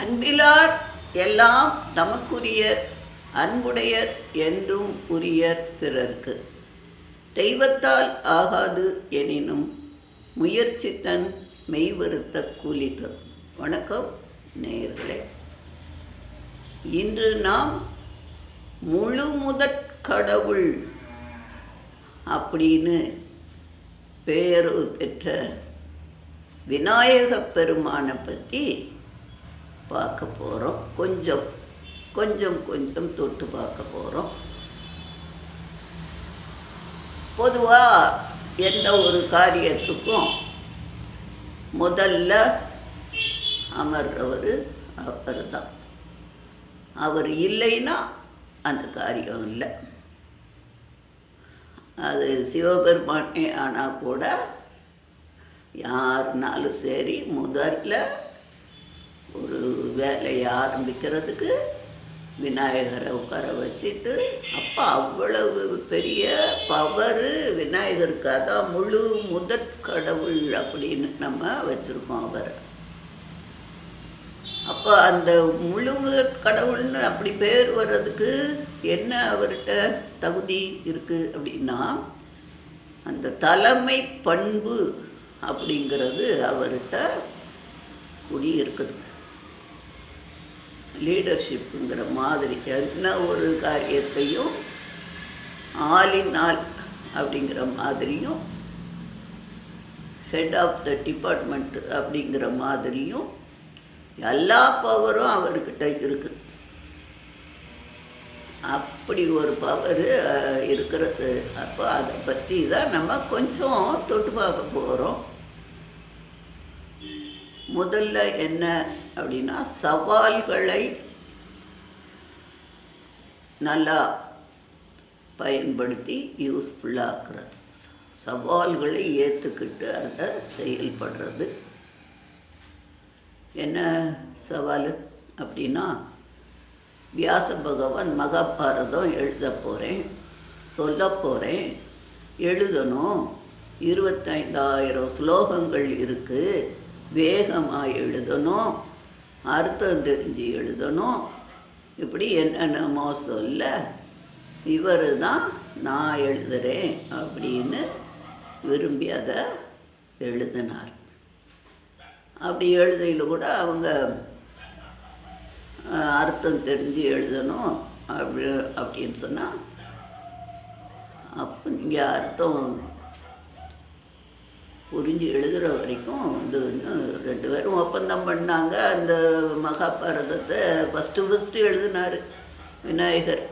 அன்பிலார் எல்லாம் தமக்குரியர் அன்புடையர் என்றும் உரியர் பிறர்க்கு. தெய்வத்தால் ஆகாது எனினும் முயற்சி தன் மெய்வருத்த கூலி தரும் வணக்கம் நேயர்களே. இன்று நாம் முழு முதற் கடவுள் அப்படின்னு பெயர் பெற்ற விநாயகப் பெருமானை பற்றி பார்க்க போகிறோம் கொஞ்சம் கொஞ்சம் கொஞ்சம் தொட்டு பார்க்க போகிறோம் பொதுவாக எந்த ஒரு காரியத்துக்கும் முதல்ல அமர்றவர் அவர் தான் அவர் இல்லைன்னா அந்த காரியம் இல்லை. அது சிவபெருமானே ஆனால் கூட யாருனாலும் சரி முதல்ல ஒரு வேலையை ஆரம்பிக்கிறதுக்கு விநாயகரை உட்கார வச்சுட்டு அப்போ அவ்வளவு பெரிய பவரு விநாயகருக்கு அதான் முழு முதற் கடவுள் அப்படின்னு நம்ம வச்சுருக்கோம் அவரை. அப்போ அந்த முழு முதற் கடவுள்னு அப்படி பேர் வர்றதுக்கு என்ன அவர்கிட்ட தகுதி இருக்குது அப்படின்னா அந்த தலைமை பண்பு அப்படிங்கிறது அவர்கிட்ட குடி இருக்குது லீடர்ஷிப்புங்கிற மாதிரி என்ன ஒரு காரியத்தையும் ஆலின் ஆல் அப்படிங்கிற மாதிரியும் ஹெட் ஆஃப் த டிபார்ட்மெண்ட் அப்படிங்கிற மாதிரியும் எல்லா பவரும் அவர்கிட்ட இருக்குது அப்படி ஒரு பவர் இருக்கிறது. அப்போ அதை பற்றி தான் நம்ம கொஞ்சம் தொட்டு பார்க்க போகிறோம் முதல்ல என்ன அப்படின்னா சவால்களை நல்லா பயன்படுத்தி யூஸ்ஃபுல்லாக்குறது சவால்களை ஏற்றுக்கிட்டு அதை செயல்படுறது. என்ன சவால் அப்படின்னா வியாச பகவான் மகாபாரதம் எழுத போகிறேன் சொல்ல போகிறேன் எழுதணும். இருபத்தைந்தாயிரம் ஸ்லோகங்கள் இருக்குது வேகமாக எழுதணும். அர்த்தம் தெரிஞ்சு எழுதணும். இப்படி என்னென்னமோ சொல்ல இவர் தான் நான் எழுதுகிறேன் அப்படின்னு விரும்பி அதை எழுதினார். அப்படி எழுதையில் கூட அவங்க அர்த்தம் தெரிஞ்சு எழுதணும் அப்படி அப்படின்னு சொன்னால் அப்போ நீங்கள் அர்த்தம் புரிஞ்சு எழுதுகிற வரைக்கும் இது ரெண்டு பேரும் ஒப்பந்தம் பண்ணாங்க. அந்த மகாபாரதத்தை ஃபஸ்ட்டு ஃபஸ்ட்டு எழுதினார் விநாயகர்.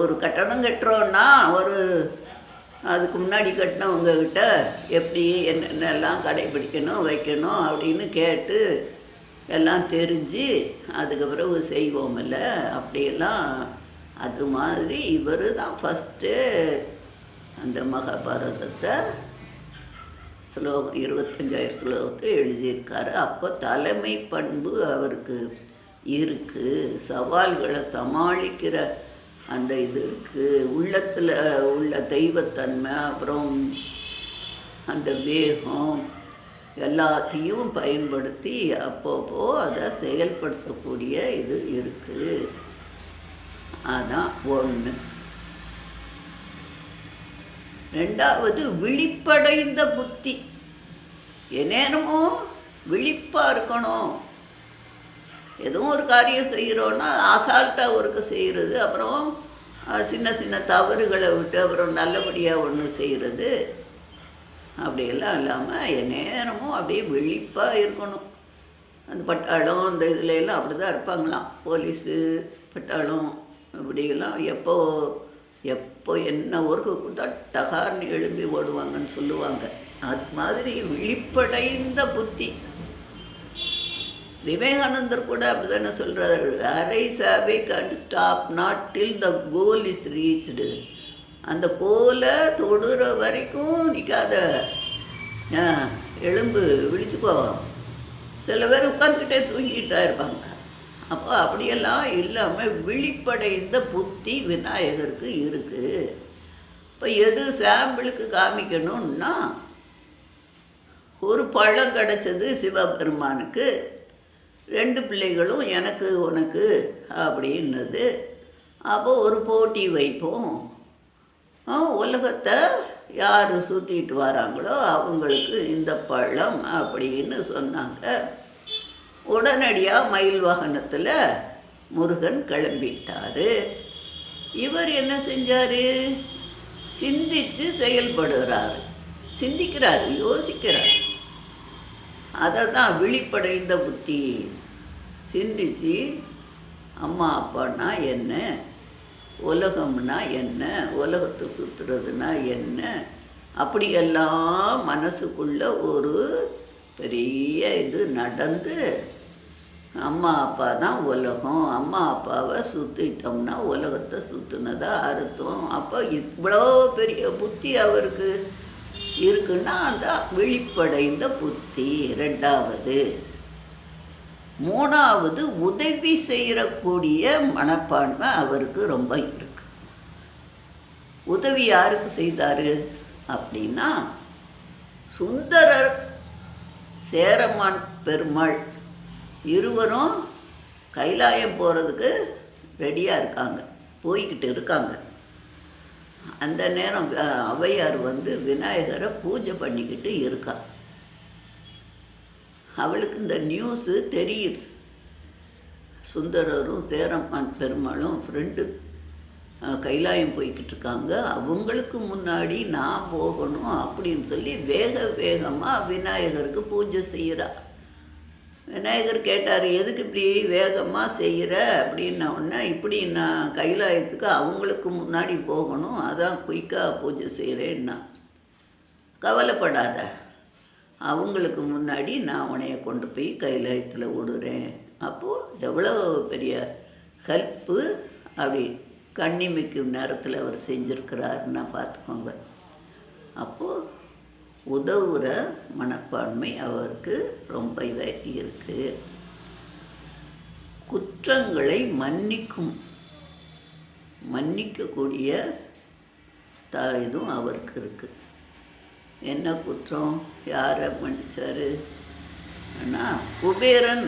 ஒரு கட்டணம் கட்டுறோன்னா ஒரு அதுக்கு முன்னாடி கட்டினவங்கக்கிட்ட எப்படி என்னென்னலாம் கடைபிடிக்கணும் வைக்கணும் அப்படின்னு கேட்டு எல்லாம் தெரிஞ்சு அதுக்கு பிறகு செய்வோமில்ல. அப்படியெல்லாம் அது மாதிரி இவர் தான் ஃபஸ்ட்டு அந்த மகாபாரதத்தை ஸ்லோகம் இருபத்தஞ்சாயிரம் ஸ்லோகத்தை எழுதியிருக்காரு. அப்போ தலைமை பண்பு அவருக்கு இருக்குது சவால்களை சமாளிக்கிற அந்த இது இருக்குது உள்ளத்தில் உள்ள தெய்வத்தன்மை அப்புறம் அந்த வேகம் எல்லாத்தையும் பயன்படுத்தி அப்பப்போ அதை செயல்படுத்தக்கூடிய இது இருக்குது அதான் ஒன்று ரெண்டாவது விழிப்படைந்த புத்தி. என்னேனமோ விழிப்பாக இருக்கணும். எதுவும் ஒரு காரியம் செய்கிறோன்னா அசால்ட்டாக ஒருக்க செய்கிறது அப்புறம் சின்ன சின்ன தவறுகளை விட்டு அப்புறம் நல்லபடியாக ஒன்று செய்கிறது அப்படியெல்லாம் இல்லாமல் எந்நேரமும் அப்படியே விழிப்பாக இருக்கணும். அந்த பட்டாளம் அந்த இதுல எல்லாம் அப்படி தான் இருப்பாங்களாம். போலீஸு பட்டாளம் இப்படியெல்லாம் எப்போது எப்போ என்ன ஒர்க்கு கொடுத்தா டகார்னு எழும்பி ஓடுவாங்கன்னு சொல்லுவாங்க. அது மாதிரி விழிப்படைந்த புத்தி. விவேகானந்தர் கூட அப்படி தானே சொல்கிறார் arise awake and stop not till the goal is reached அந்த கோலை தொடுற வரைக்கும் நிற்காத எலும்பு விழிச்சுக்கோ. சில பேர் உட்காந்துக்கிட்டே தூங்கிக்கிட்டா இருப்பாங்க. அப்போ அப்படியெல்லாம் இல்லாமல் விழிப்படைந்த புத்தி விநாயகருக்கு இருக்குது இப்போ எது சாம்பிளுக்கு காமிக்கணும்னா ஒரு பழம் கிடச்சது சிவபெருமானுக்கு ரெண்டு பிள்ளைகளும் எனக்கு உனக்கு அப்படின்னது. அப்போ ஒரு போட்டி வைப்போம். உலகத்தை யார் சுற்றிட்டு வராங்களோ அவங்களுக்கு இந்த பழம் அப்படின்னு சொன்னாங்க. உடனடியாக மயில் வாகனத்தில் முருகன் கிளம்பிட்டார். இவர் என்ன செஞ்சார்? சிந்தித்து செயல்படுகிறார் சிந்திக்கிறார் யோசிக்கிறார். அதை தான் விழிப்படைந்த புத்தி. சிந்திச்சு அம்மா அப்பான்னா என்ன? உலகம்னா என்ன? உலகத்தை சுற்றுறதுனா என்ன? அப்படியெல்லாம் மனசுக்குள்ள ஒரு பெரிய இது நடந்து அம்மா அப்பா தான் உலகம். அம்மா அப்பாவை சுற்றிட்டோம்னா உலகத்தை சுற்றுனதாக அர்த்தம். அப்போ இவ்வளோ பெரிய புத்தி அவருக்கு இருக்குன்னா அந்த விழிப்படைந்த புத்தி. ரெண்டாவது மூணாவது உதவி செய்யக்கூடிய மனப்பான்மை அவருக்கு ரொம்ப இருக்கு. உதவி யாருக்கு செய்தார் அப்படின்னா சுந்தரர் சேரமான் பெருமாள். இருவரும் கைலாயம் போகிறதுக்கு ரெடியாக இருக்காங்க. போய்கிட்டு இருக்காங்க. அந்த நேரம் அஹ், ஔவையார் வந்து விநாயகரை பூஜை பண்ணிக்கிட்டு இருக்கா. அவளுக்கு இந்த நியூஸு தெரியுது. சுந்தரரும் சேரம்மான் பெருமாளும் ஃப்ரெண்டு கைலாயம் போய்கிட்டு இருக்காங்க. அவங்களுக்கு முன்னாடி நான் போகணும் அப்படின்னு சொல்லி வேக வேகமாக விநாயகருக்கு பூஜை செய்கிறா விநாயகர் கேட்டார் எதுக்கு இப்படி வேகமாக செய்கிற அப்படின்னா உடனே இப்படி நான் கைலாயத்துக்கு அவங்களுக்கு முன்னாடி போகணும் அதான் குயிக்காக பூஜை செய்கிறேன்னா கவலைப்படாத அவங்களுக்கு முன்னாடி நான் உன்னைய கொண்டு போய் கைலாயத்தில் விடுறேன். அப்போது எவ்வளோ பெரிய ஹெல்ப்பு அப்படி கண்ணிமைக்கும் நேரத்தில் அவர் செஞ்சுருக்கிறாருன்னா பார்த்துக்கோங்க. அப்போது உதவுகிற மனப்பான்மை அவருக்கு ரொம்பவே இருக்குது குற்றங்களை மன்னிக்கும் மன்னிக்கக்கூடிய த இதுவும் அவருக்கு இருக்குது என்ன குற்றம்? யாரை மன்னிச்சாரு? ஆனால் குபேரன்.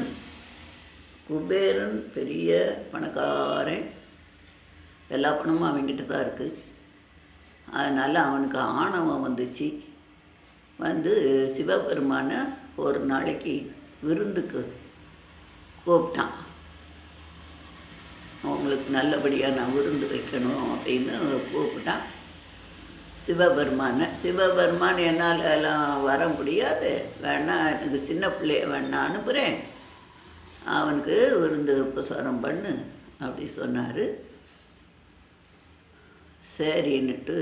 குபேரன் பெரிய பணக்காரன். எல்லா பணமும் அவன்கிட்ட தான் இருக்குது அதனால் அவனுக்கு ஆணவம் வந்துச்சு. வந்து சிவபெருமானை ஒரு நாளைக்கு விருந்துக்கு கூப்பிட்டான். அவங்களுக்கு நல்லபடியாக நான் விருந்து வைக்கணும் அப்படின்னு கூப்பிட்டான் சிவபெருமானை. சிவபெருமான் என்னால் எல்லாம் வர முடியாது. வேணா எனக்கு சின்ன பிள்ளைய வேணா அனுப்புகிறேன் அவனுக்கு விருந்து உபசாரம் பண்ணு அப்படி சொன்னார். சரின்னுட்டு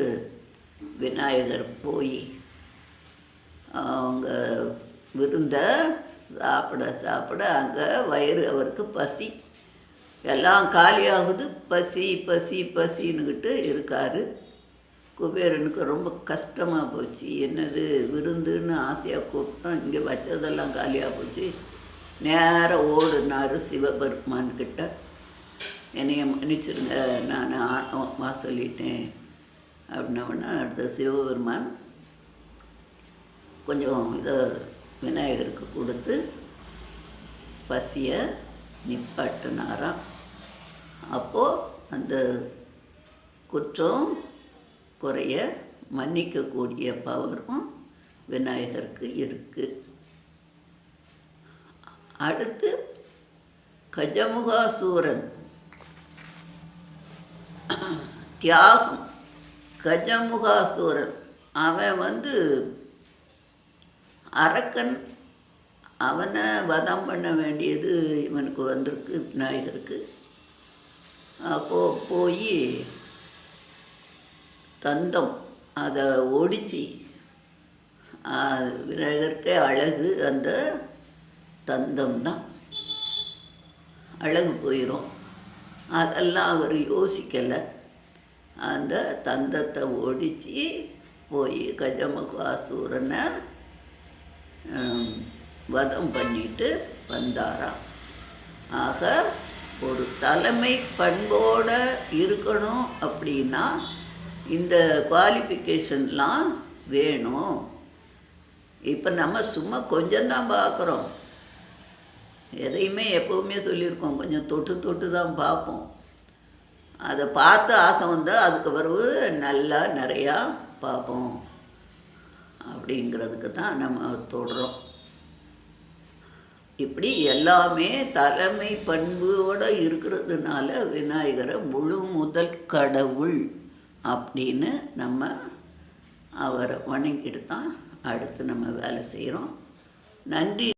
விநாயகர் போய் விருந்தை சாப்பிட சாப்பிட அங்கே வயிறு அவருக்கு பசி. எல்லாம் காலியாகுது. பசி பசி பசின்னுக்கிட்டு இருக்கார். குபேரனுக்கு ரொம்ப கஷ்டமாக போச்சு. என்னது விருந்துன்னு ஆசையாக கூப்பிட்டோம். இங்கே வச்சதெல்லாம் காலியாக போச்சு. நேராக ஓடுனார் சிவபெருமான்கிட்ட என்னைய மன்னிச்சிருங்க நான் ஆணவமாக சொல்லிட்டேன். அப்படின்னவொன்னே அடுத்த சிவபெருமான் கொஞ்சம் இதை விநாயகருக்கு கொடுத்து பசியை நிப்பாட்டினாராம். அப்போது அந்த குற்றம் குறைய மன்னிக்கக்கூடிய பவரும் விநாயகருக்கு இருக்குது அடுத்து கஜமுகாசூரன். தியாகம். கஜமுகாசூரன். அவன் வந்து அரக்கன் அவனை வதம் பண்ண வேண்டியது இவனுக்கு வந்திருக்கு விநாயகருக்கு. அப்போது போய் தந்தம் அதை ஒடிச்சு விநாயகருக்கே அழகு அந்த தந்தம் தான். அழகு போயிடும் அதெல்லாம் அவர் யோசிக்கலை. அந்த தந்தத்தை ஒடிச்சு போய் கஜமகாசூரனை வதம் பண்ணிட்டு வந்தாராம். ஆக ஒரு தலைமை பண்போடு இருக்கணும் அப்படின்னா இந்த குவாலிஃபிகேஷன்லாம் வேணும். இப்போ நம்ம சும்மா கொஞ்சம்தான் பார்க்குறோம் எதையுமே எப்போவுமே சொல்லியிருக்கோம். கொஞ்சம் தொட்டு தொட்டு தான் பார்ப்போம். அதை பார்த்து ஆசை வந்தால் அதுக்கு பிறகு நல்லா நிறையா பார்ப்போம். அப்படிங்கிறதுக்கு தான் நம்ம தொடுறோம். இப்படி எல்லாமே தலைமை பண்போடு இருக்கிறதுனால விநாயகரை முழு முதல் கடவுள் அப்படின்னு நம்ம அவரை வணங்கிட்டு தான் அடுத்து நம்ம வேலை செய்கிறோம். நன்றி.